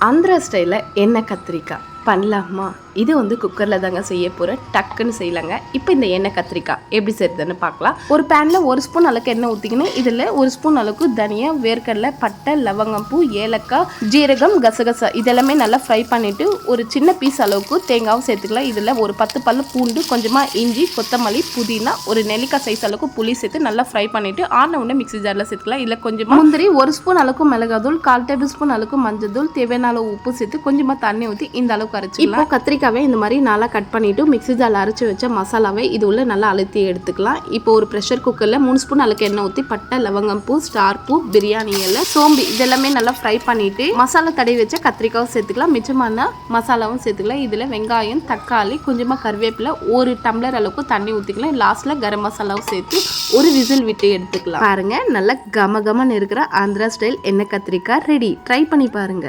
ஆந்திரா ஸ்டைலில் எண்ணெய் கத்திரிக்காய். பண்ணலாமா? இது வந்து குக்கரில் தாங்க செய்ய போகிறேன் டக்குன்னு செய்யலாங்க. இப்போ இந்த எண்ணெய் கத்திரிக்காய் எப்படி செய்யுதுன்னு பார்க்கலாம். ஒரு பேனில் ஒரு ஸ்பூன் அளவுக்கு எண்ணெய் ஊற்றிக்கணும் இதில் ஒரு ஸ்பூன் அளவுக்கு தனியா வேர்க்கடலை பட்டை லவங்கம் பூ ஏலக்காய் ஜீரகம் கசகசா இதெல்லாமே நல்லா ஃப்ரை பண்ணிவிட்டு ஒரு சின்ன பீஸ் அளவுக்கு தேங்காவும் சேர்த்துக்கலாம். இதில் ஒரு பத்து பல்லு பூண்டு கொஞ்சமாக இஞ்சி கொத்தமல்லி புதினா ஒரு நெல்லிக்காய் சைஸ் அளவுக்கு புளி சேர்த்து நல்லா ஃப்ரை பண்ணிவிட்டு ஆன உடனே மிக்ஸி ஜாரில் சேர்த்துக்கலாம். இல்லை கொஞ்சமாக முந்திரி ஒரு ஸ்பூன் அளவுக்கு மிளகாதூள் கால் டேபிள் ஸ்பூன் அளவுக்கு மஞ்சள் தூள் தேவையான அளவு உப்பு சேர்த்து கொஞ்சமாக தண்ணி ஊற்றி இந்த அளவுக்கு அரைச்சிக்கலாம் இப்போ கத்திரிக்காவே இந்த மாதிரி நல்லா கட் பண்ணிவிட்டு மிக்ஸி ஜாரில் அரைச்சி வச்ச மசாலாவை இது உள்ள நல்லா அழுத்தி எடுத்துக்கலாம். இப்போ ஒரு ப்ரெஷர் குக்கரில் மூணு ஸ்பூன் அளவுக்கு எண்ணெய் ஊற்றி பட்டை லவங்கம் பூ ஸ்டார் பூ பிரியாணி இலை சோம்பு இதெல்லாமே நல்லா ஃப்ரை பண்ணிவிட்டு மசாலா தடவி வச்ச கத்திரிக்காவும் சேர்த்துக்கலாம். மிச்சமான மசாலாவும் சேர்த்துக்கலாம். இதில் வெங்காயம் தக்காளி கொஞ்சமாக கருவேப்பிலை ஒரு டம்ளர் அளவுக்கு தண்ணி ஊற்றிக்கலாம் லாஸ்ட்டில் கரம் மசாலாவும் சேர்த்து ஒரு விசில் விட்டு எடுத்துக்கலாம். பாருங்க நல்லா கம கமன்னு இருக்கிற ஆந்திரா ஸ்டைல் எண்ணெய் கத்திரிக்காய் ரெடி ட்ரை பண்ணி பாருங்க.